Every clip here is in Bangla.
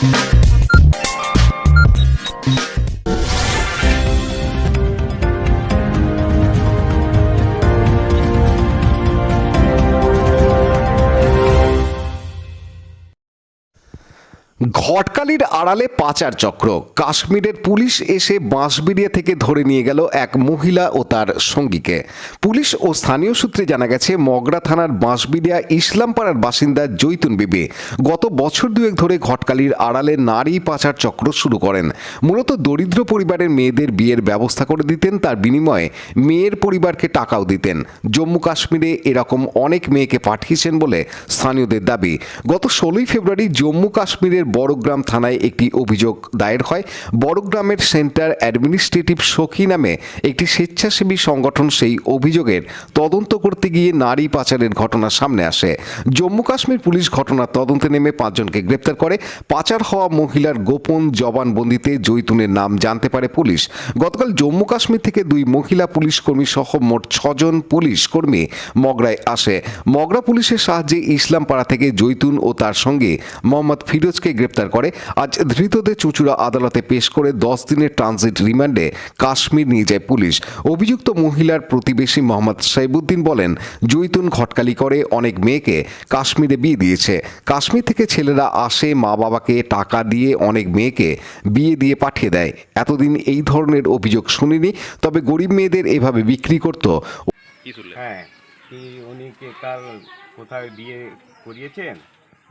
Thank ঘটকালির আড়ালে পাচার চক্র। কাশ্মীরের পুলিশ এসে বাঁশবিড়িয়া থেকে ধরে নিয়ে গেল এক মহিলা ও তার সঙ্গীকে। পুলিশ ও স্থানীয় সূত্রে জানা গেছে, মগরা থানার বাঁশবিড়িয়া ইসলামপাড়ার বাসিন্দা জৈতুন বিবি গত বছর দুয়েক ধরে ঘটকালির আড়ালে নারী পাচার চক্র শুরু করেন। মূলত দরিদ্র পরিবারের মেয়েদের বিয়ের ব্যবস্থা করে দিতেন, তার বিনিময়ে মেয়ের পরিবারকে টাকাও দিতেন। জম্মু কাশ্মীরে এরকম অনেক মেয়েকে পাঠিয়েছেন বলে স্থানীয়দের দাবি। গত ষোলোই ফেব্রুয়ারি জম্মু কাশ্মীরের বড়গ্রাম থানায় একটি অভিযোগ দায়ের হয়। বড়গ্রামের সেন্টার অ্যাডমিনিস্ট্রেটিভ সখী নামে একটি স্বেচ্ছাসেবী সংগঠন সেই অভিযোগের তদন্ত করতে গিয়ে নারী পাচারের ঘটনা সামনে আসে। জম্মু কাশ্মীর পুলিশ ঘটনার তদন্তে নেমে পাঁচজনকে গ্রেপ্তার করে। পাচার হওয়া মহিলার গোপন জবানবন্দিতে জৈতুনের নাম জানতে পারে পুলিশ। গতকাল জম্মু কাশ্মীর থেকে দুই মহিলা পুলিশ কর্মী সহ মোট ছজন পুলিশ কর্মী মগরায় আসে। মগরা পুলিশের সাহায্যে ইসলামপাড়া থেকে জৈতুন ও তার সঙ্গে মোহাম্মদ ফিরোজকে গ্রেপ্তার করে। আজ ধৃতদের চুচুড়া আদালতে পেশ করে দশ দিনের ট্রানজিট রিমান্ডে কাশ্মীর নিয়ে যায় পুলিশ। অভিযুক্ত মহিলার প্রতিবেশী মোহাম্মদ সাইবুদ্দিন বলেন জৈতুন ঘটকালি করে অনেক মেয়েকে কাশ্মীরে বিয়ে দিয়েছে। কাশ্মীর থেকে ছেলেরা আসে মা বাবাকে টাকা দিয়ে অনেক মেয়েকে বিয়ে দিয়ে পাঠিয়ে দেয়। এতদিন এই ধরনের অভিযোগ শুনিনি তবে গরিব মেয়েদের এভাবে বিক্রি করত। হ্যাঁ কি উনি কে কার কোথায় বিয়ে করিয়েছেন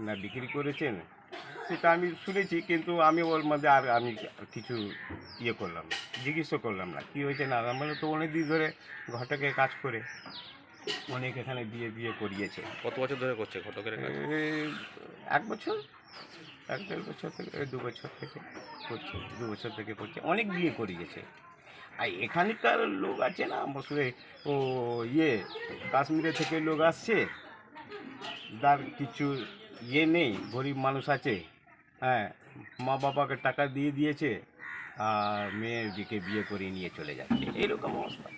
না বিক্রি করেছেন? সেটা আমি শুনেছি কিন্তু আমি ওর মধ্যে আর আমি কিছু ইয়ে করলাম না জিজ্ঞেস করলাম না কী হয়েছে না আমরা তো অনেক দিন ধরে ঘটকে কাজ করে অনেক এখানে বিয়ে বিয়ে করিয়েছে। কত বছর ধরে করছে ঘটকের এক বছর এক দেড় বছর থেকে দু বছর থেকে করছে দু বছর থেকে করছে অনেক বিয়ে করিয়েছে। আর এখানকার লোক আছে না বসলে ও ইয়ে কাশ্মীরে থেকে লোক আসছে তার কিছু ইয়ে নেই গরিব মানুষ আছে। হ্যাঁ মা বাবাকে টাকা দিয়ে দিয়েছে আর মেয়ের দিকে বিয়ে করে নিয়ে চলে যাচ্ছে। এইরকম অবস্থা।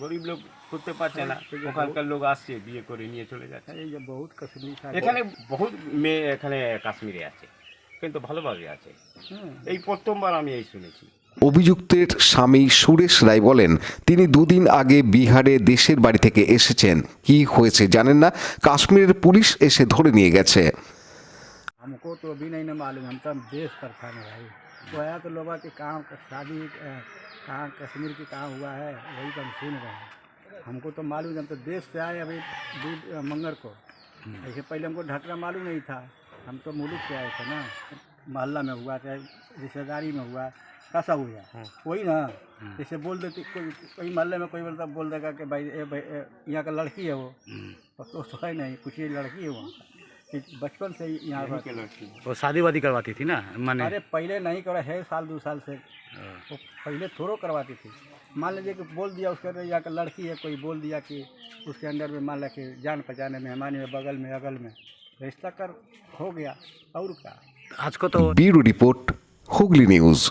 গরিব লোক করতে পারছে না। ওখানকার লোক আসছে বিয়ে করে নিয়ে চলে যাচ্ছে। এখানে বহুত মেয়ে এখানে কাশ্মীরে আছে কিন্তু ভালোভাবে আছে। এই প্রথমবার আমি এই শুনেছি। অভিযুক্তের স্বামী সুরেশ রায় বলেন তিনি দুদিন আগে বিহারে দেশের বাড়ি থেকে এসেছেন। কি হয়েছে জানেন না? কাশ্মীরের পুলিশ এসে ধরে নিয়ে গেছে। हमको तो अभी नहीं ना मालूम हम तो हम देश पर था ना भाई। तो आया तो लोग कि कहाँ शादी कहाँ कश्मीर की कहाँ हुआ है वही तो हम सुन रहे हैं। हमको तो मालूम हम तो देश से आए अभी दूध मंगर को। ऐसे पहले हमको ढकना मालूम नहीं था हम तो मुल्क से आए थे ना। मोहल्ला में हुआ चाहे रिश्तेदारी में हुआ कैसा हुआ? वही ना। जैसे बोल देते कोई कोई मोहल्ले में कोई बोलता बोल देगा कि भाई यहाँ का लड़की है वो। तो, तो है नहीं कुछ ये लड़की है वहाँ। बचपन से ही यहाँ पर वो शादी वादी करवाती थी ना माने? अरे पहले नहीं करा है साल दो साल से। हाँ। वो पहले थोड़ो करवाती थी। मान लीजिए कि बोल दिया उसके अंदर या लड़की है कोई बोल दिया कि उसके अंदर में मान लगे कि जान पहचाने मेहमानी में बगल में अगल में। रिश्ता कर हो गया और क्या? आज को तो bureau report Hooghly news.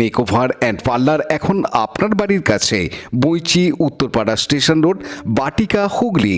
Makeover and parlour এখন আপনার বাড়ির কাছে বইচি উত্তরপাড়া স্টেশন রোড বাটিকা হুগলি।